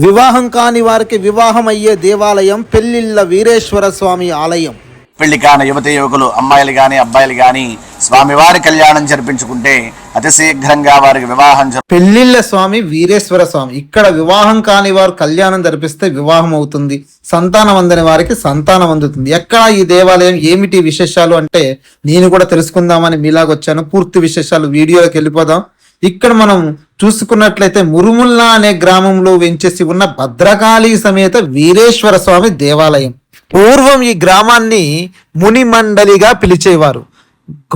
వివాహం కాని వారికి వివాహం అయ్యే దేవాలయం పెళ్ళిళ్ళ వీరేశ్వర స్వామి ఆలయం. పెళ్ళి కాని యువతి యువకులు అమ్మాయిలు గాని అబ్బాయిలు గాని స్వామివారి కళ్యాణం జరిపించుకుంటే అతి శీఘ్రంగా వారికి వివాహం పెళ్ళిళ్ళ స్వామి వీరేశ్వర స్వామి. ఇక్కడ వివాహం కాని వారు కళ్యాణం జరిపిస్తే వివాహం అవుతుంది. సంతానం అందని వారికి సంతానం అందుతుంది. ఎక్కడ ఈ దేవాలయం ఏమిటి విశేషాలు అంటే నేను కూడా తెలుసుకుందామని మీలాగొచ్చాను. పూర్తి విశేషాలు వీడియోలోకి వెళ్ళిపోదాం. ఇక్కడ మనం చూసుకున్నట్లయితే మురుముల్లా అనే గ్రామంలో వెంచేసి ఉన్న భద్రకాళి సమేత వీరేశ్వర స్వామి దేవాలయం. పూర్వం ఈ గ్రామాన్ని మునిమండలిగా పిలిచేవారు.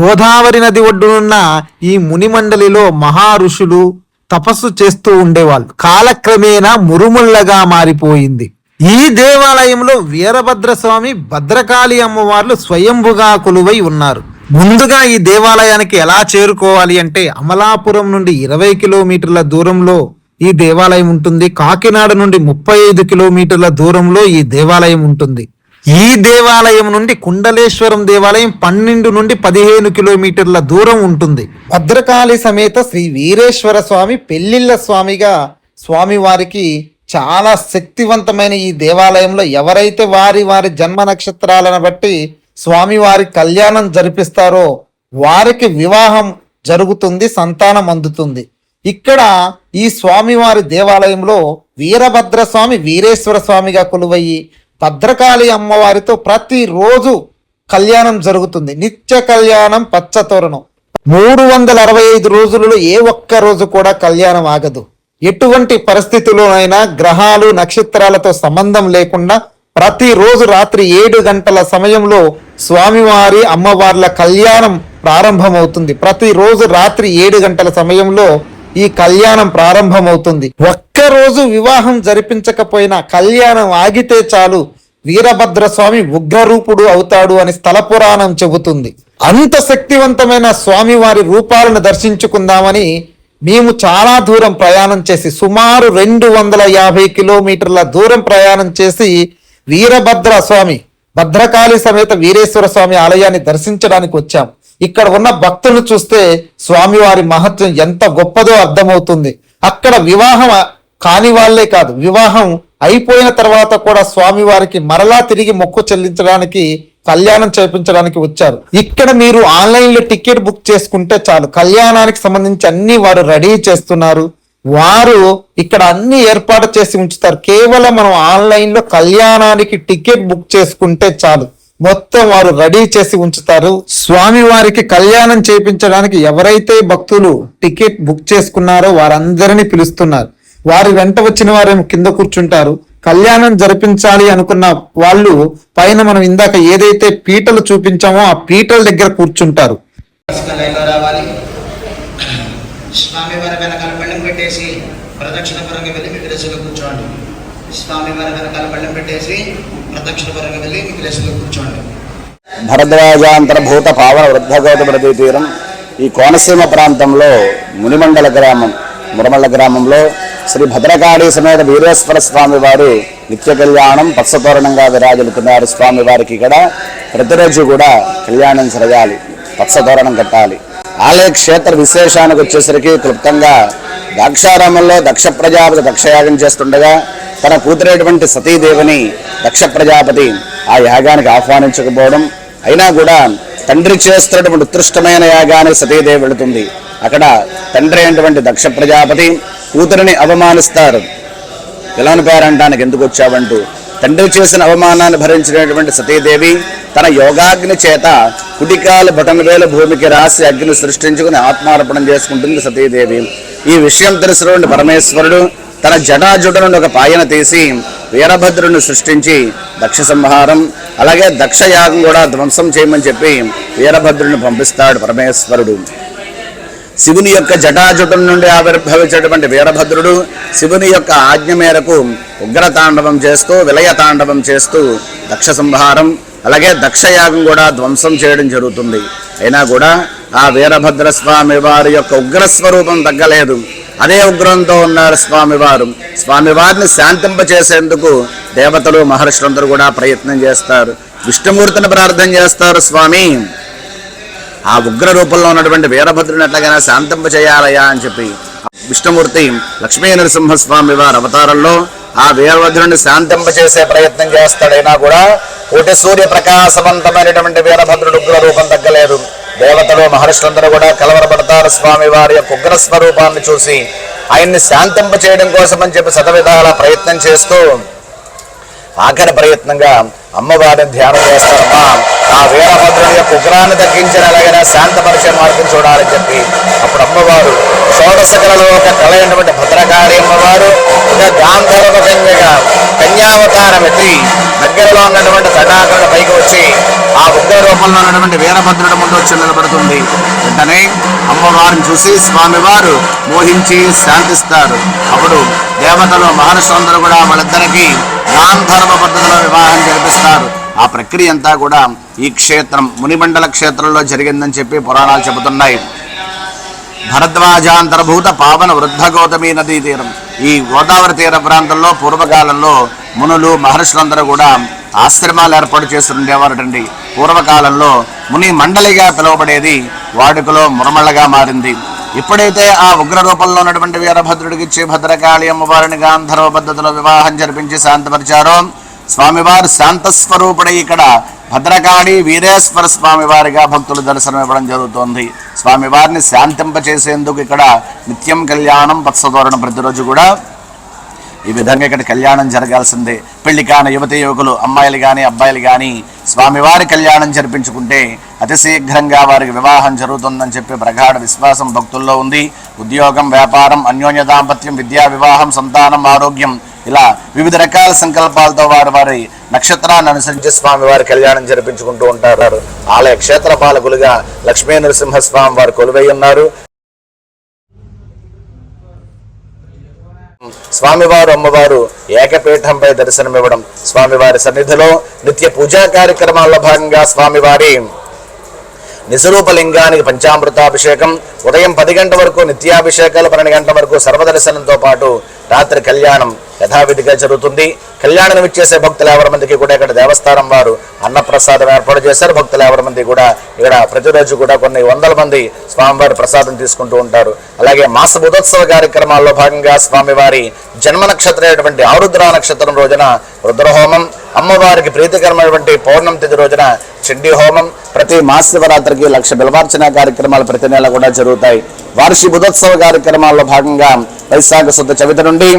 గోదావరి నది ఒడ్డునున్న ఈ మునిమండలిలో మహా ఋషులు తపస్సు చేస్తూ ఉండేవాళ్ళు. కాలక్రమేణా మురుముల్లగా మారిపోయింది. ఈ దేవాలయంలో వీరభద్ర స్వామి భద్రకాళి అమ్మవార్లు స్వయంభుగా కొలువై ఉన్నారు. ముందుగా ఈ దేవాలయానికి ఎలా చేరుకోవాలి అంటే అమలాపురం నుండి ఇరవై కిలోమీటర్ల దూరంలో ఈ దేవాలయం ఉంటుంది. కాకినాడ నుండి ముప్పై ఐదు కిలోమీటర్ల దూరంలో ఈ దేవాలయం ఉంటుంది. ఈ దేవాలయం నుండి కుండలేశ్వరం దేవాలయం పన్నెండు నుండి పదిహేను కిలోమీటర్ల దూరం ఉంటుంది. భద్రకాళి సమేత శ్రీ వీరేశ్వర స్వామి పెళ్ళిళ్ళ స్వామిగా స్వామి వారికి చాలా శక్తివంతమైన ఈ దేవాలయంలో ఎవరైతే వారి వారి జన్మ నక్షత్రాలను బట్టి స్వామివారి కళ్యాణం జరిపిస్తారో వారికి వివాహం జరుగుతుంది సంతానం అందుతుంది. ఇక్కడ ఈ స్వామివారి దేవాలయంలో వీరభద్ర స్వామి వీరేశ్వర స్వామిగా కొలువయ్యి భద్రకాళి అమ్మవారితో ప్రతిరోజు కళ్యాణం జరుగుతుంది. నిత్య కళ్యాణం పచ్చతోరణం. మూడు వందల అరవై ఐదు రోజులలో ఏ ఒక్క రోజు కూడా కళ్యాణం ఆగదు. ఎటువంటి పరిస్థితుల్లోనైనా గ్రహాలు నక్షత్రాలతో సంబంధం లేకుండా ప్రతిరోజు రాత్రి ఏడు గంటల సమయంలో స్వామివారి అమ్మవార్ల కళ్యాణం ప్రారంభమవుతుంది. ప్రతిరోజు రాత్రి ఏడు గంటల సమయంలో ఈ కళ్యాణం ప్రారంభమవుతుంది. ఒక్కరోజు వివాహం జరిపించకపోయినా కళ్యాణం ఆగితే చాలు వీరభద్ర స్వామి ఉగ్రరూపుడు అవుతాడు అని స్థల పురాణం చెబుతుంది. అంత శక్తివంతమైన స్వామివారి రూపాలను దర్శించుకుందామని మేము చాలా దూరం ప్రయాణం చేసి సుమారు రెండు వందల యాభై కిలోమీటర్ల దూరం ప్రయాణం చేసి వీరభద్ర స్వామి భద్రకాళి సమేత వీరేశ్వర స్వామి ఆలయాన్ని దర్శించడానికి వచ్చాం. ఇక్కడ ఉన్న భక్తులను చూస్తే స్వామివారి మహత్వం ఎంత గొప్పదో అర్థమవుతుంది. అక్కడ వివాహం కాని వాళ్ళే కాదు వివాహం అయిపోయిన తర్వాత కూడా స్వామివారికి మరలా తిరిగి మొక్కు చెల్లించడానికి కళ్యాణం చేపించడానికి వచ్చారు. ఇక్కడ మీరు ఆన్లైన్లో టికెట్ బుక్ చేసుకుంటే చాలు. కళ్యాణానికి సంబంధించి అన్ని వారు రెడీ చేస్తున్నారు. వారు ఇక్కడ అన్ని ఏర్పాటు చేసి ఉంచుతారు. కేవలం మనం ఆన్లైన్లో కళ్యాణానికి టికెట్ బుక్ చేసుకుంటే చాలు. మొత్తం వారు రెడీ చేసి ఉంచుతారు. స్వామి వారికి కళ్యాణం చేయించడానికి ఎవరైతే భక్తులు టికెట్ బుక్ చేసుకున్నారో వారందరినీ పిలుస్తున్నారు. వారి వెంట వచ్చిన వారేమో కింద కూర్చుంటారు. కళ్యాణం జరిపించాలి అనుకున్న వాళ్ళు పైన మనం ఇందాక ఏదైతే పీటలు చూపించామో ఆ పీటల దగ్గర కూర్చుంటారు. స్వామి వారి వెనకాల పెట్టేసి ప్రదక్షిణ పరంగా వెళ్ళి మీ ప్లేసులో కూర్చోండి. స్వామి వారి వెనకాల పళ్ళెం పెట్టేసి ప్రదక్షిణ పరంగా వెళ్ళి మీ ప్లేసులో కూర్చోండి. భరద్వాజాంతర్భూత పావన వృద్ధగౌతమ నదీ తీరం ఈ కోనసీమ ప్రాంతంలో మునిమండల గ్రామం మురమల్ల గ్రామంలో శ్రీ భద్రకాళీ సమేత వీరేశ్వర స్వామి వారు నిత్య కళ్యాణం పచ్చతోరణంగా విరాజులుతున్నారు స్వామి వారికి ఇక్కడ ప్రతిరోజు కూడా కళ్యాణం జరగాలి పచ్చతోరణం కట్టాలి. ఆలయ క్షేత్ర విశేషానికి వచ్చేసరికి క్లుప్తంగా ద్రాక్షారామంలో దక్ష ప్రజాపతి దక్షయాగం చేస్తుండగా తన కూతురైనటువంటి సతీదేవిని దక్ష ప్రజాపతి ఆ యాగానికి ఆహ్వానించకపోవడం. అయినా కూడా తండ్రి చేస్తున్నటువంటి ఉత్కృష్టమైన యాగానికి సతీదేవి వెళుతుంది. అక్కడ తండ్రి అయినటువంటి దక్ష ప్రజాపతి కూతురిని అవమానిస్తారు. పిల్లని పేరంటానికి ఎందుకు వచ్చావంటూ తండ్రి చేసిన అవమానాన్ని భరించినటువంటి సతీదేవి తన యోగాగ్ని చేత కుటికాలు బటనవేల భూమికి రాసి అగ్ని సృష్టించుకుని ఆత్మార్పణం చేసుకుంటుంది సతీదేవి. ఈ విషయం తెలిసినటువంటి పరమేశ్వరుడు తన జటాజుట నుండి ఒక పాయన తీసి వీరభద్రుని సృష్టించి దక్ష సంహారం అలాగే దక్షయాగం కూడా ధ్వంసం చేయమని చెప్పి వీరభద్రుని పంపిస్తాడు పరమేశ్వరుడు. శివుని యొక్క జటాజుటం నుండి ఆవిర్భవించేటువంటి వీరభద్రుడు శివుని యొక్క ఆజ్ఞ మేరకు ఉగ్రతాండవం చేస్తూ విలయ తాండవం చేస్తూ దక్ష సంహారం అలాగే దక్షయాగం కూడా ధ్వంసం చేయడం జరుగుతుంది. అయినా కూడా ఆ వీరభద్ర స్వామి వారి యొక్క ఉగ్రస్వరూపం తగ్గలేదు. అదే ఉగ్రంతో ఉన్నారు స్వామివారు. స్వామివారిని శాంతింపచేసేందుకు దేవతలు మహర్షులందరూ కూడా ప్రయత్నం చేస్తారు. విష్ణుమూర్తిని ప్రార్థన చేస్తారు స్వామి. ఆ ఉగ్ర రూపంలో ఉన్నటువంటి వీరభద్రుని ఎట్లాగైనా శాంతింప చేయాలయా అని చెప్పి విష్ణుమూర్తి లక్ష్మీ నరసింహస్వామి వారి అవతారంలో ఆ వీరభద్రుడిని శాంతింపచేసే ప్రయత్నం చేస్తాడైనా కూడా ఒకటి సూర్య ప్రకాశవంతమైనటువంటి వీరభద్రుడు ఉగ్ర రూపం తగ్గలేదు. దేవతలు మహర్షులందరూ కూడా కలవరపడతారు స్వామి వారి యొక్క ఉగ్ర స్వరూపాన్ని చూసి. ఆయన్ని శాంతింప చేయడం కోసం అని చెప్పి శతవిధాల ప్రయత్నం చేస్తూ ఆఖరి ప్రయత్నంగా అమ్మవారిని ధ్యానం చేస్తారమ్మా. ఆ వీరభద్రుని యొక్క ఉగ్రాన్ని తగ్గించిన అలాగైనా శాంతపరిచే మార్గం చూడాలని చెప్పి అప్పుడు అమ్మవారు షోడశ కళలో ఒక కళ అయినటువంటి భద్రకాళి అమ్మవారు ఇంకా గాంధర్వ కన్యగా కన్యావతారం ఎత్తి దగ్గరలో ఉన్నటువంటి తటాకులను పైకి వచ్చి ఆ ఉగ్ర రూపంలో ఉన్నటువంటి వీరభద్రుడి ముందు వచ్చి నిలబడుతుంది. వెంటనే అమ్మవారిని చూసి స్వామివారు మోహించి శాంతిస్తారు. అప్పుడు దేవతలు మహర్షులందరూ కూడా వాళ్ళిద్దరికీ గాంధర్వ పద్ధతిలో వివాహం జరిపిస్తారు. ఆ ప్రక్రియ అంతా కూడా ఈ క్షేత్రం మునిమండల క్షేత్రంలో జరిగిందని చెప్పి పురాణాలు చెబుతున్నాయి. భరద్వాజాంతర్భూత పావన వృద్ధ గౌతమి నదీ తీరం. ఈ గోదావరి తీర ప్రాంతంలో పూర్వకాలంలో మునులు మహర్షులందరూ కూడా ఆశ్రమాలు ఏర్పాటు చేస్తుండేవారటండి. పూర్వకాలంలో ముని మండలిగా పిలువబడేది వాడుకలో మురమళ్ళగా మారింది. ఎప్పుడైతే ఆ ఉగ్ర రూపంలో ఉన్నటువంటి వీరభద్రుడికి ఇచ్చి భద్రకాళి అమ్మవారిని గాంధర్వ పద్ధతిలో వివాహం జరిపించి శాంతపరిచారో. స్వామివారు శాంతస్వరూపుడై ఇక్కడ భద్రకాళి వీరేశ్వర స్వామివారిగా భక్తులు దర్శనం ఇవ్వడం జరుగుతోంది. స్వామివారిని శాంతింపచేసేందుకు ఇక్కడ నిత్యం కళ్యాణం పత్సతోరణం ప్రతిరోజు కూడా ఈ విధంగా ఇక్కడ కళ్యాణం జరగాల్సిందే. పెళ్ళి కాని యువతి యువకులు అమ్మాయిలు కానీ అబ్బాయిలు కానీ స్వామివారి కళ్యాణం జరిపించుకుంటే అతి శీఘ్రంగా వారికి వివాహం జరుగుతుందని చెప్పి ప్రగాఢ విశ్వాసం భక్తుల్లో ఉంది. ఉద్యోగం వ్యాపారం అన్యోన్య దాంపత్యం విద్యా వివాహం సంతానం ఆరోగ్యం ఇలా వివిధ రకాల సంకల్పాలతో వారి వారి నక్షత్రాన్ని అనుసరించి స్వామి వారి కళ్యాణం జరిపించుకుంటూ ఉంటారు. ఆలయ క్షేత్ర పాలకులుగా లక్ష్మీ నరసింహస్వామి వారు కొలువై ఉన్నారు. స్వామివారు అమ్మవారు ఏకపీఠంపై దర్శనమివ్వడం స్వామివారి సన్నిధిలో నిత్య పూజా కార్యక్రమాల్లో భాగంగా స్వామివారి నిజరూపలింగానికి పంచామృతాభిషేకం ఉదయం పది గంటల వరకు నిత్యాభిషేకాలు పన్నెండు గంటల వరకు సర్వదర్శనంతో పాటు రాత్రి కళ్యాణం యథావిధిగా జరుగుతుంది. కళ్యాణం ఇచ్చేసే భక్తులు ఎవరి మందికి కూడా ఇక్కడ దేవస్థానం వారు అన్నప్రసాదం ఏర్పాటు చేశారు. భక్తులు ఎవరి మంది కూడా ఇక్కడ ప్రతిరోజు కూడా కొన్ని వందల మంది స్వామివారి ప్రసాదం తీసుకుంటూ ఉంటారు. అలాగే మాస బుధోత్సవ కార్యక్రమాల్లో భాగంగా స్వామివారి జన్మ నక్షత్రం అయినటువంటి ఆరుద్ర నక్షత్రం రోజున రుద్రహోమం అమ్మవారికి ప్రీతికరమైనటువంటి పౌర్ణమి తిథి రోజున చండీ హోమం ప్రతి మహాశివరాత్రికి లక్ష బిల్వార్చన కార్యక్రమాలు ప్రతి నెల కూడా జరుగుతాయి. వార్షిక బుధోత్సవ కార్యక్రమాల్లో భాగంగా వైశాఖ శుద్ధ చవితి నుండి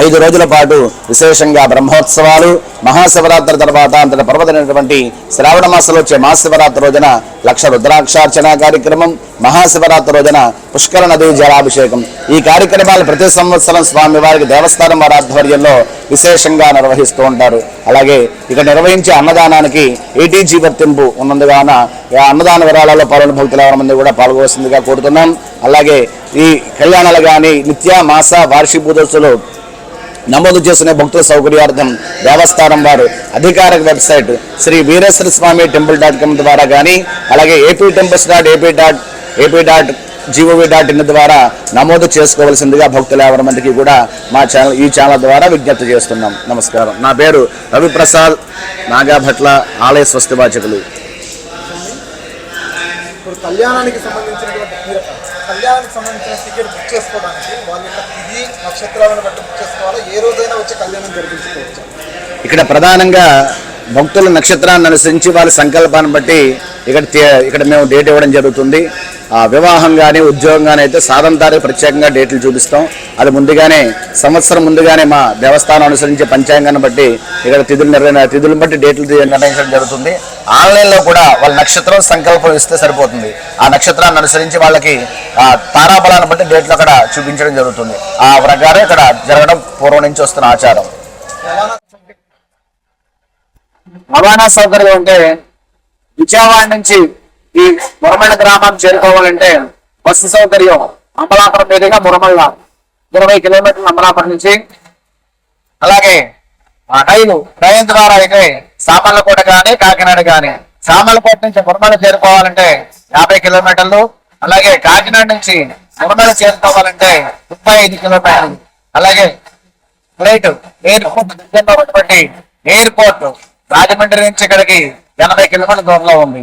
ఐదు రోజుల పాటు విశేషంగా బ్రహ్మోత్సవాలు మహాశివరాత్రి తర్వాత అంతటి పర్వతమైనటువంటి శ్రావణ మాసంలో వచ్చే మహాశివరాత్రి రోజున లక్ష రుద్రాక్షార్చన కార్యక్రమం మహాశివరాత్రి రోజున పుష్కర నది జలాభిషేకం. ఈ కార్యక్రమాలు ప్రతి సంవత్సరం స్వామివారికి దేవస్థానం వారి ఆధ్వర్యంలో విశేషంగా నిర్వహిస్తూ ఉంటారు. అలాగే ఇక్కడ నిర్వహించే అన్నదానానికి ఏటీజీ వర్తింపు ఉన్నందుగాన అన్నదాన విరాళాల్లో పాల్గొన్న భక్తులు ఎవరి కూడా పాల్గొవలసిందిగా కోరుతున్నాం. అలాగే ఈ కళ్యాణాలు కానీ నిత్య మాస వార్షిక పూజలు నమోదు చేసుకునే భక్తుల సౌకర్యార్థం దేవస్థానం వారు అధికారిక website Shri Veereswara Swamy temple dot com ద్వారా కానీ అలాగే AP temples dot AP dot AP dot gov dot in ద్వారా నమోదు చేసుకోవాల్సిందిగా భక్తులు ఎవరి మందికి కూడా మా ఛానల్ ఈ ఛానల్ ద్వారా విజ్ఞప్తి చేస్తున్నాం. నమస్కారం. నా పేరు రవిప్రసాద్ నాగాభట్ల ఆలయ స్వస్తివాచకులు ఇప్పుడు కళ్యాణానికి సంబంధించినటువంటి కళ్యాణానికి సంబంధించిన టికెట్ బుక్ చేసుకోవడానికి వాళ్ళ యొక్క తిథి నక్షత్రాలను బట్టి బుక్ చేసుకోవాలి ఏ రోజైనా వచ్చి కళ్యాణం జరిపించుకోవచ్చు? ఇక్కడ ప్రధానంగా భక్తుల నక్షత్రాన్ని అనుసరించి వాళ్ళ సంకల్పాన్ని బట్టి ఇక్కడ ఇక్కడ మేము డేట్ ఇవ్వడం జరుగుతుంది. ఆ వివాహం కానీ ఉద్యోగం కానీ అయితే సాధన తారీఖు ప్రత్యేకంగా డేట్లు చూపిస్తాం. అది ముందుగానే సంవత్సరం ముందుగానే మా దేవస్థానం అనుసరించే పంచాంగాన్ని బట్టి ఇక్కడ తిథులు నిర్ణయ తిథులను బట్టి డేట్లు నిర్ణయించడం జరుగుతుంది. ఆన్లైన్లో కూడా వాళ్ళ నక్షత్రం సంకల్పం ఇస్తే సరిపోతుంది. ఆ నక్షత్రాన్ని అనుసరించి వాళ్ళకి ఆ తారాబలాన్ని బట్టి డేట్లు అక్కడ చూపించడం జరుగుతుంది. ఆ ప్రకారం ఇక్కడ జరగడం పూర్వం నుంచి వస్తున్న ఆచారం. రవాణా సౌకర్యం అంటే విజయవాడ నుంచి ఈ మురమళ్ళ గ్రామానికి చేరుకోవాలంటే బస్సు సౌకర్యం అమలాపురం మీదుగా మురమళ్ళ. ఇరవై కిలోమీటర్ల అమలాపురం నుంచి. అలాగే ఆ రైలు ద్వారా అయితే సామర్లకోట కానీ కాకినాడ కానీ. సామర్లకోట నుంచి మురమల చేరుకోవాలంటే యాభై కిలోమీటర్లు. అలాగే కాకినాడ నుంచి మురమల చేరుకోవాలంటే ముప్పై ఐదు కిలోమీటర్లు. అలాగే ఫ్లైట్ ఎయిర్పోర్ట్ దగ్గరలో ఉన్నటువంటి ఎయిర్పోర్ట్. రాజమండ్రి నుంచి ఇక్కడికి ఎనభై కిలోమీటర్ల దూరంలో ఉంది.